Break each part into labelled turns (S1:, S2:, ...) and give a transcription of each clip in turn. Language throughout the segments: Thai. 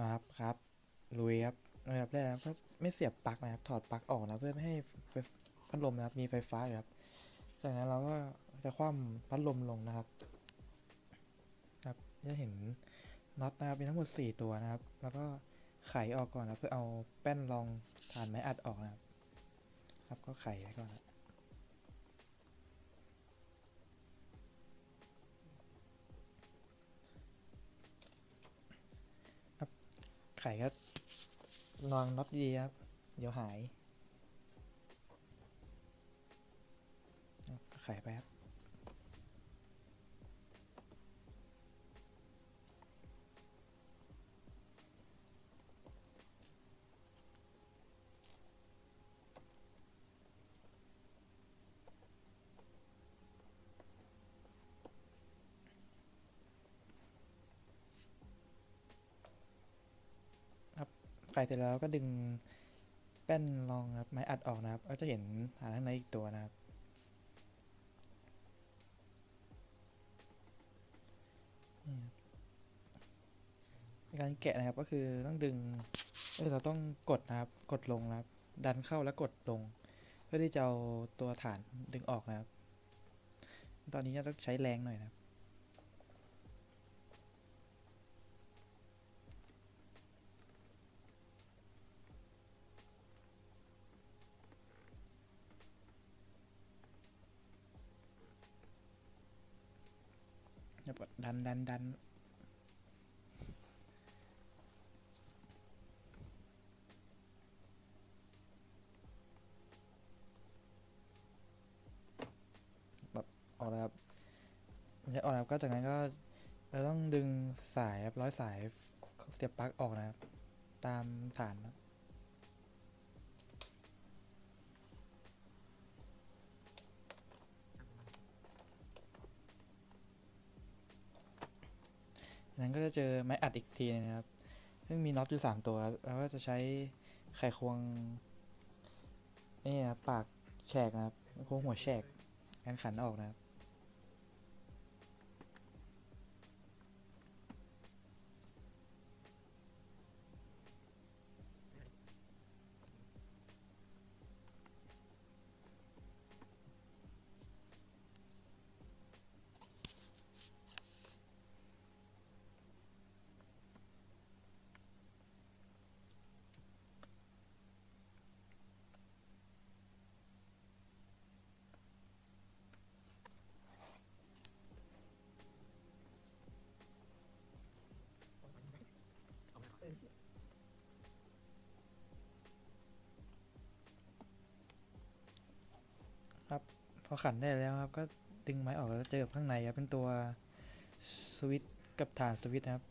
S1: นะครับครับลุยครับอันดับแรกนะครับก็ไม่เสียบปลั๊กนะครับ ถอดปลั๊กออกนะเพื่อไม่ให้พัดลมนะครับ มีไฟฟ้าอยู่ครับ จากนั้นเราก็จะคว่ำพัดลมลงนะครับ ครับจะเห็นน็อตนะครับมีทั้งหมด 4 ตัวนะครับ แล้วก็ไขออกก่อนนะเพื่อเอาแป้นรองฐานไม้อัดออกนะครับ ครับก็ไขไว้ก่อนนะ ไข่ก็นองน็อตดีครับ เดี๋ยวหาย ไข่ไปครับ ไขเสร็จแล้วก็ดึงแป้นรองนะครับไม้อัดออกนะครับก็จะเห็นฐานข้างในอีกตัวนะครับ การแกะนะครับก็คือต้องดึงเอ้ยเราต้องกดนะครับ กดลงนะครับ ดันเข้าแล้วกดลง เพื่อที่จะเอาตัวฐานดึงออกนะครับ ตอนนี้จะต้องใช้แรงหน่อยนะครับ แล้วก็ดันดันดันแบบออกแล้วครับมันจะออกแล้วก็จากนั้นก็เราต้องดึงสายครับร้อยสายเสียบปลั๊กออกนะครับ ตามฐานนะ นั้นก็จะเจอไม้อัดอีกทีนะครับ ซึ่งมีน็อตอยู่สามตัวครับแล้วก็จะใช้ไขควงนี่นะปากแฉกนะครับไขควงหัวแฉกกันขันออกนะครับ พอขันได้แล้วครับ ก็ดึงไม้ออกแล้วเจอข้างในครับเป็นตัวสวิตกับฐานสวิตนะครับ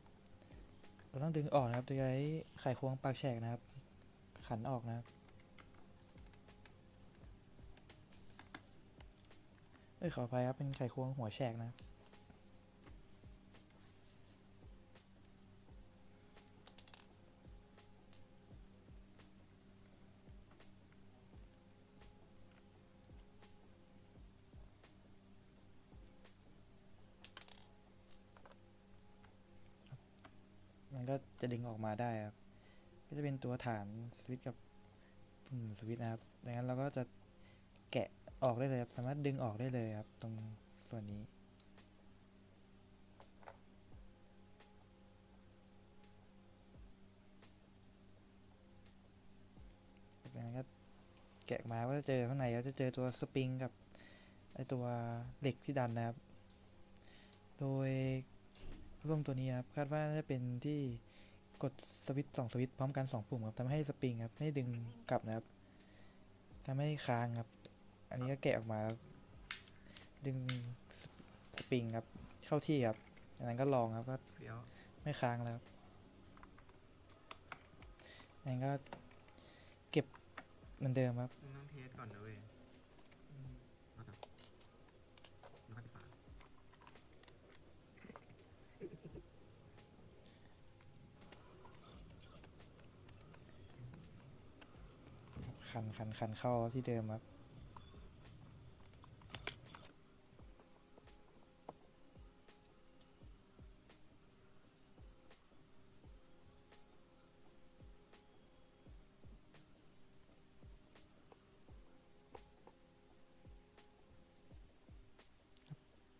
S1: เราต้องดึงออกนะครับโดยใช้ไขควงปากแฉกนะครับ ขันออกนะครับเอ้ยขออภัยครับเป็นไขควงหัวแฉกนะครับ ก็จะดึงออกมาได้ครับ ก็จะเป็นตัวฐานสวิตกับปุ่มสวิตนะครับ ดังนั้นเราก็จะแกะออกได้เลยครับ สามารถดึงออกได้เลยครับ ตรงส่วนนี้จากนั้นก็แกะออกมาก็จะเจอข้างในก็จะเจอตัวสปริงกับไอตัวเหล็กที่ดันนะครับ โดย ร่วมตัวนี้ครับคาดว่าน่าจะเป็นที่กดสวิตช์สองสวิตช์พร้อมกันสองปุ่มครับทำให้สปริงครับไม่ดึงกลับนะครับทำให้ค้างครับ อันนี้ก็แกะออกมาแล้วดึงสปสปริงครับเข้าที่ครับจากนั้นก็ลองครับก็ไม่ค้างแล้วครับงั้นก็เก็บเหมือนเดิมครับ
S2: ต้องเทสก่อนนะเว้ย
S1: คันคันคันเข้าที่เดิมครับ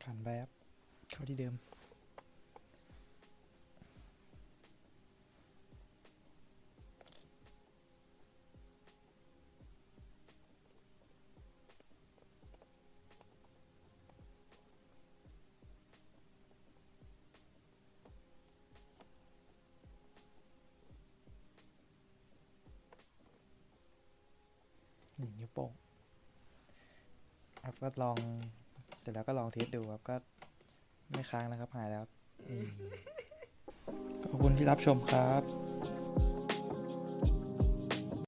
S1: ขันไปครับเข้าที่เดิม หนึ่งนิ้วโป้งครับก็ลองเสร็จแล้วก็ลองเทสดูครับก็ไม่ค้างนะครับหายแล้วขอบคุณที่รับชมครับ